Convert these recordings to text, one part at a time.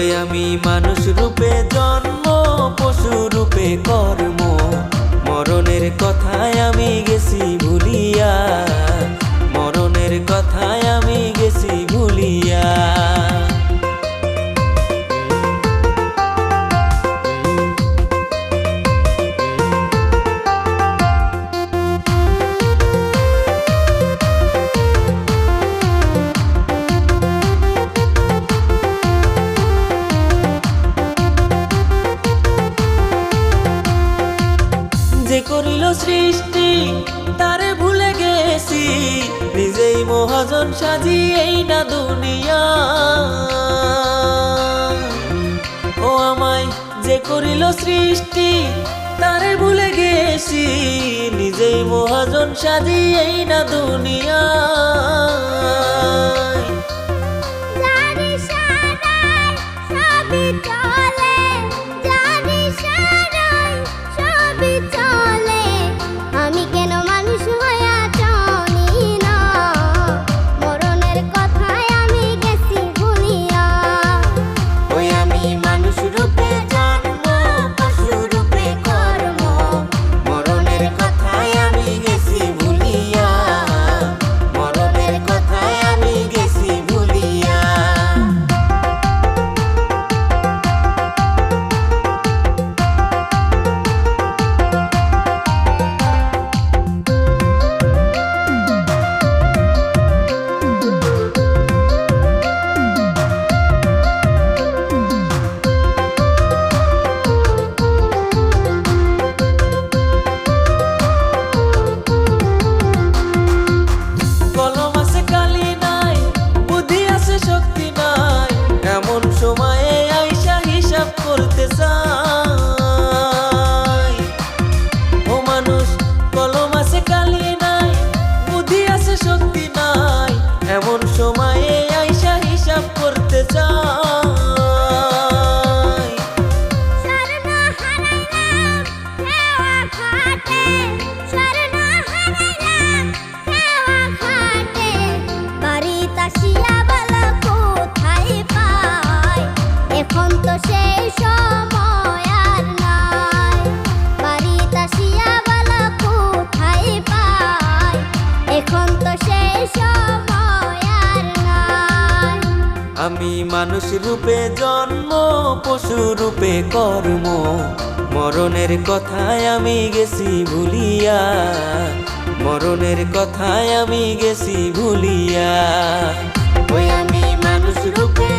ওই আমি মানুষ রূপে জন্ম পশু রূপে কর্ম। মরণের কথায় আমি গেছি করিল সৃষ্টি, তারে ভুলে গেছি। নিজেই মহাজন সাজি এই না দুনিয়া। ও আমায় যে করিল সৃষ্টি, তারে ভুলে গেছি। নিজেই মহাজন সাজি এই না দুনিয়া। না এখন তো সেই সময় আর নাই। আমি মানুষ রূপে জন্ম পশু রূপে কর্ম। মরণের কথায় আমি গেছি ভুলিয়া। মরণের কথায় আমি গেছি ভুলিয়া। ওই আমি মানুষ রূপে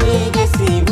amiga, esse